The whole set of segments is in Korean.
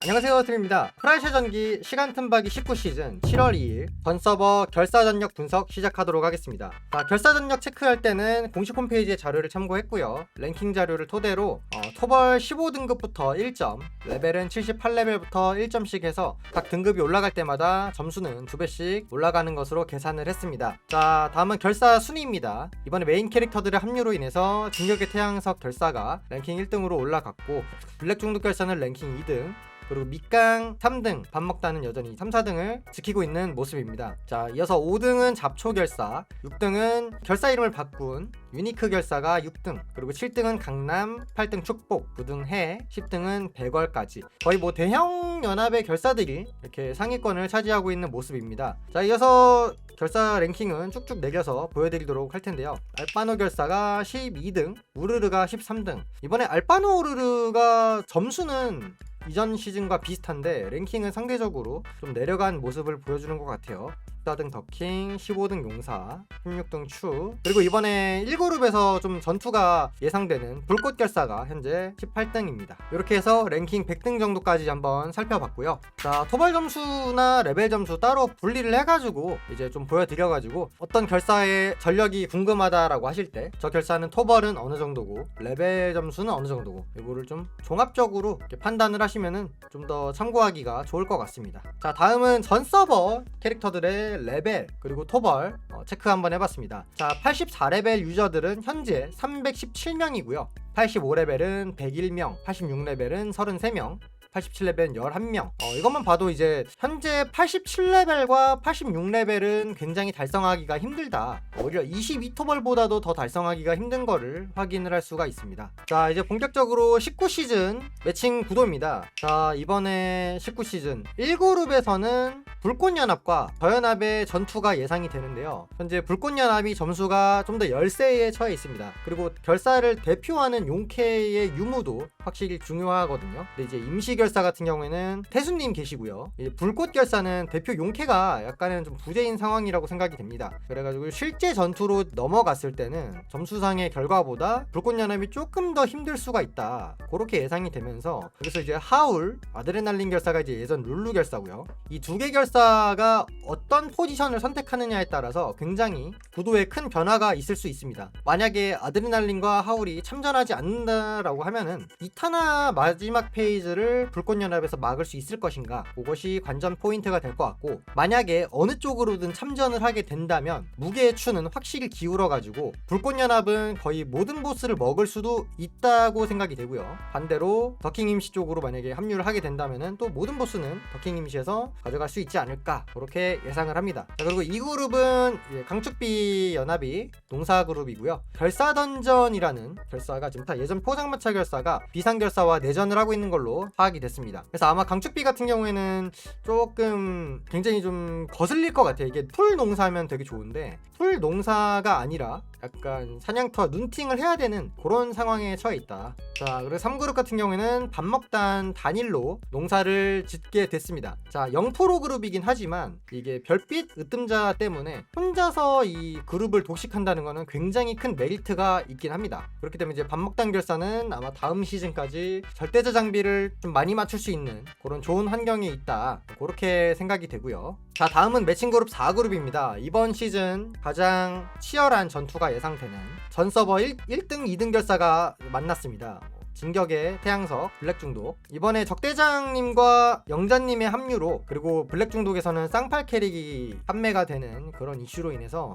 안녕하세요 트림입니다. 프라이셔 전기 시간 틈박이 19시즌 7월 2일 전 서버 결사 전력 분석 시작하도록 하겠습니다. 자, 결사 전력 체크할 때는 공식 홈페이지의 자료를 참고했고요. 랭킹 자료를 토대로 어, 토벌 15등급부터 1점 레벨은 78레벨부터 1점씩 해서 각 등급이 올라갈 때마다 점수는 2배씩 올라가는 것으로 계산을 했습니다. 자 다음은 결사 순위입니다. 이번에 메인 캐릭터들의 합류로 인해서 중력의 태양석 결사가 랭킹 1등으로 올라갔고 블랙 중독 결사는 랭킹 2등 그리고 밑강 3등 밥 먹다는 여전히 3, 4등을 지키고 있는 모습입니다. 자, 이어서 5등은 잡초 결사, 6등은 결사 이름을 바꾼 유니크 결사가 6등, 그리고 7등은 강남, 8등 축복, 9등 해, 10등은 백월까지 거의 뭐 대형 연합의 결사들이 이렇게 상위권을 차지하고 있는 모습입니다. 자, 이어서 결사 랭킹은 쭉쭉 매겨서 보여드리도록 할 텐데요. 알파노 결사가 12등, 우르르가 13등. 이번에 알파노 우르르가 점수는 이전 시즌과 비슷한데 랭킹은 상대적으로 좀 내려간 모습을 보여주는 것 같아요. 14등 더킹, 15등 용사, 16등 추 그리고 이번에 1그룹에서 좀 전투가 예상되는 불꽃 결사가 현재 18등입니다. 이렇게 해서 랭킹 100등 정도까지 한번 살펴봤고요. 자 토벌 점수나 레벨 점수 따로 분리를 해가지고 이제 좀 보여드려가지고 어떤 결사의 전력이 궁금하다라고 하실 때 저 결사는 토벌은 어느 정도고 레벨 점수는 어느 정도고 이거를 좀 종합적으로 판단을 하시면은 좀 더 참고하기가 좋을 것 같습니다. 자 다음은 전 서버 캐릭터들의 레벨 그리고 토벌 어, 체크 한번 해봤습니다. 자 84레벨 유저들은 현재 317명이고요. 85레벨은 101명, 86레벨은 33명, 87레벨은 11명. 어, 이것만 봐도 이제 현재 87레벨과 86레벨은 굉장히 달성하기가 힘들다. 오히려 22토벌보다도 더 달성하기가 힘든 거를 확인을 할 수가 있습니다. 자, 이제 본격적으로 19시즌 매칭 구도입니다. 자, 이번에 19시즌 1그룹에서는 불꽃연합과 저연합의 전투가 예상이 되는데요. 현재 불꽃연합이 점수가 좀 더 열세에 처해 있습니다. 그리고 결사를 대표하는 용케의 유무도 확실히 중요하거든요. 근데 이제 임시 결사 같은 경우에는 태수님 계시고요. 불꽃 결사는 대표 용케가 약간은 좀 부재인 상황이라고 생각이 됩니다. 그래가지고 실제 전투로 넘어갔을 때는 점수상의 결과보다 불꽃 연합이 조금 더 힘들 수가 있다. 그렇게 예상이 되면서 그래서 이제 하울, 아드레날린 결사가 이제 예전 룰루 결사고요. 이 두 개 결사가 어떤 포지션을 선택하느냐에 따라서 굉장히 구도에 큰 변화가 있을 수 있습니다. 만약에 아드레날린과 하울이 참전하지 않는다라고 하면은 이타나 마지막 페이지를 불꽃연합에서 막을 수 있을 것인가? 그것이 관전 포인트가 될 것 같고 만약에 어느 쪽으로든 참전을 하게 된다면 무게의 추는 확실히 기울어가지고 불꽃연합은 거의 모든 보스를 먹을 수도 있다고 생각이 되고요. 반대로 더킹 임시 쪽으로 만약에 합류를 하게 된다면은 또 모든 보스는 더킹 임시에서 가져갈 수 있지 않을까? 그렇게 예상을 합니다. 자, 그리고 이 그룹은 강축비 연합이 농사 그룹이고요. 결사 던전이라는 결사가 지금 다 예전 포장마차 결사가 비상 결사와 내전을 하고 있는 걸로 파악이 됐습니다. 그래서 아마 강축비 같은 경우에는 조금 굉장히 좀 거슬릴 것 같아요. 이게 풀 농사면 되게 좋은데 풀 농사가 아니라 약간 사냥터 눈팅을 해야 되는 그런 상황에 처해 있다. 자, 그리고 3그룹 같은 경우에는 밥 먹단 단일로 농사를 짓게 됐습니다. 자, 0% 그룹이긴 하지만 이게 별빛 으뜸자 때문에 혼자서 이 그룹을 독식한다는 거는 굉장히 큰 메리트가 있긴 합니다. 그렇기 때문에 이제 밥 먹단 결사는 아마 다음 시즌까지 절대자 장비를 좀 많이 맞출 수 있는 그런 좋은 환경에 있다. 그렇게 생각이 되고요. 자, 다음은 매칭 그룹 4그룹입니다. 이번 시즌 가장 치열한 전투가 예상되는 전 서버 1, 1등, 2등 결사가 만났습니다. 진격의 태양석 블랙 중독 이번에 적대장님과 영자님의 합류로 그리고 블랙 중독에서는 쌍팔 캐릭이 판매가 되는 그런 이슈로 인해서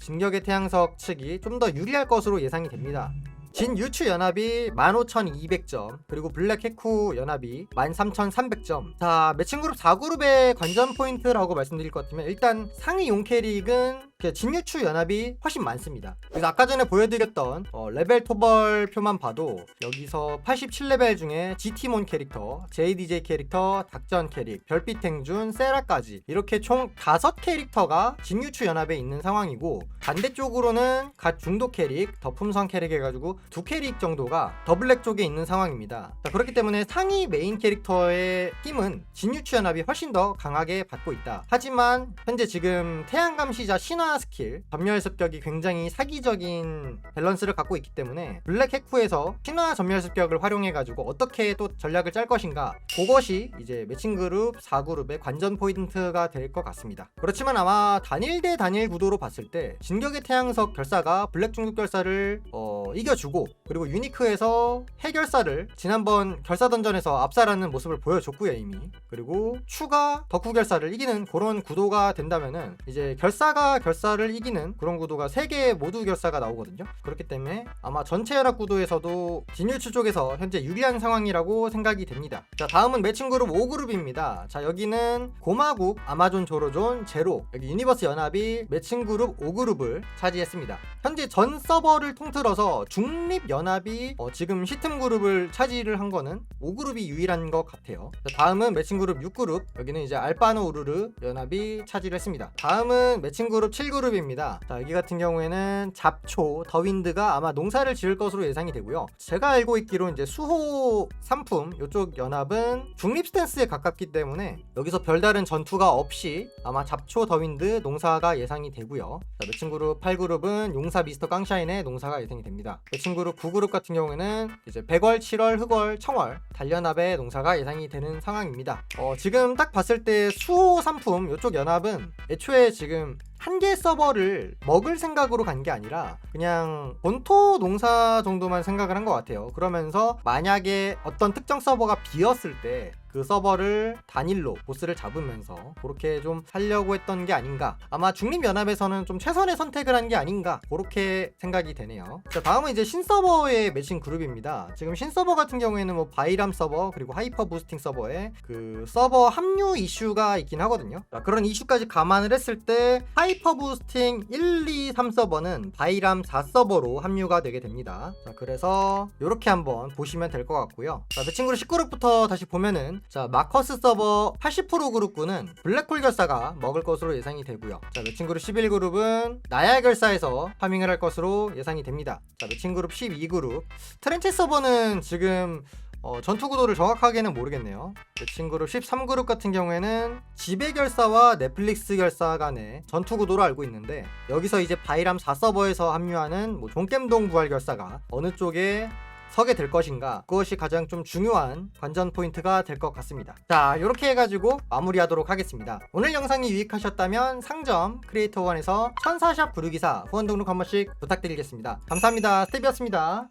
진격의 태양석 측이 좀 더 유리할 것으로 예상이 됩니다. 진 유추 연합이 15,200점 그리고 블랙 해쿠 연합이 13,300점. 자 매칭 그룹 4그룹의 관전 포인트라고 말씀드릴 것 같으면 일단 상위 용캐릭은 진유추 연합이 훨씬 많습니다 그래서 아까 전에 보여드렸던 어, 레벨 토벌 표만 봐도 여기서 87레벨 중에 GT몬 캐릭터, JDJ 캐릭터, 닥전 캐릭, 별빛 행준, 세라까지 이렇게 총 5캐릭터가 진유추 연합에 있는 상황이고 반대쪽으로는 갓 중독 캐릭, 더품성 캐릭 해가지고 두 캐릭 정도가 더블랙 쪽에 있는 상황입니다. 자, 그렇기 때문에 상위 메인 캐릭터의 힘은 진유추 연합이 훨씬 더 강하게 받고 있다. 하지만 현재 지금 태양감시자 신화 신화 스킬 전멸 습격이 굉장히 사기적인 밸런스를 갖고 있기 때문에 블랙 해쿠에서 신화 전멸 습격을 활용해 가지고 어떻게 또 전략을 짤 것인가 그것이 이제 매칭 그룹 4그룹의 관전 포인트가 될 것 같습니다. 그렇지만 아마 단일 대 단일 구도로 봤을 때 진격의 태양석 결사가 블랙 중국 결사를 어, 이겨주고 그리고 유니크에서 해결사를 지난번 결사 던전에서 압살하는 모습을 보여줬고요 이미 그리고 추가 덕후 결사를 이기는 그런 구도가 된다면은 이제 결사가 결사 를 이기는 그런 구도가 세개 모두 결사가 나오거든요 그렇기 때문에 아마 전체 연합 구도에서도 진유추 쪽에서 현재 유리한 상황이라고 생각이 됩니다 자 다음은 매칭 그룹 5그룹입니다 자 여기는 고마국 아마존 조로존 제로 여기 유니버스 연합이 매칭 그룹 5그룹을 차지했습니다 현재 전 서버를 통틀어서 중립 연합이 어, 지금 시틈 그룹을 차지를 한 거는 5그룹이 유일한 것 같아요. 자, 다음은 매칭 그룹 6그룹 여기는 이제 알바노 우르르 연합이 차지를 했습니다. 다음은 매칭 그룹 7 그룹입니다. 자, 여기 같은 경우에는 잡초 더윈드가 아마 농사를 지을 것으로 예상이 되고요. 제가 알고 있기로 이제 수호 상품 이쪽 연합은 중립 스탠스에 가깝기 때문에 여기서 별다른 전투가 없이 아마 잡초 더윈드 농사가 예상이 되고요. 자, 매칭 그룹 8그룹은 용사 미스터 깡샤인의 농사가 예상이 됩니다. 매칭 그룹 9그룹 같은 경우에는 이제 백월, 7월, 흑월, 청월 단련합의 농사가 예상이 되는 상황입니다. 어, 지금 딱 봤을 때 수호 상품 이쪽 연합은 애초에 지금 한 개 서버를 먹을 생각으로 간 게 아니라 그냥 본토 농사 정도만 생각을 한 것 같아요. 그러면서 만약에 어떤 특정 서버가 비었을 때 그 서버를 단일로 보스를 잡으면서 그렇게 좀 살려고 했던 게 아닌가. 아마 중립연합에서는 좀 최선의 선택을 한 게 아닌가. 그렇게 생각이 되네요. 자, 다음은 이제 신서버의 매칭 그룹입니다. 지금 신서버 같은 경우에는 뭐 바이람 서버 그리고 하이퍼 부스팅 서버에 그 서버 합류 이슈가 있긴 하거든요. 자, 그런 이슈까지 감안을 했을 때 하이퍼 부스팅 1, 2, 3 서버는 바이람 4 서버로 합류가 되게 됩니다. 자, 그래서 이렇게 한번 보시면 될 것 같고요. 자, 매칭 그룹 10그룹부터 다시 보면은 자 마커스 서버 80% 그룹군은 블랙홀 결사가 먹을 것으로 예상이 되고요. 자 매칭 그룹 11 그룹은 나야 결사에서 파밍을 할 것으로 예상이 됩니다. 자 매칭 그룹 12 그룹 트렌치 서버는 지금 어, 전투 구도를 정확하게는 모르겠네요. 매칭 그룹 13 그룹 같은 경우에는 지배 결사와 넷플릭스 결사 간의 전투 구도로 알고 있는데 여기서 이제 바이람 4 서버에서 합류하는 뭐 종겜동 부활 결사가 어느 쪽에 서게 될 것인가? 그것이 가장 좀 중요한 관전 포인트가 될 것 같습니다. 자 이렇게 해가지고 마무리하도록 하겠습니다. 오늘 영상이 유익하셨다면 상점 크리에이터 원에서 천사샵 부르기사 후원 등록 한 번씩 부탁드리겠습니다. 감사합니다. 스텝이었습니다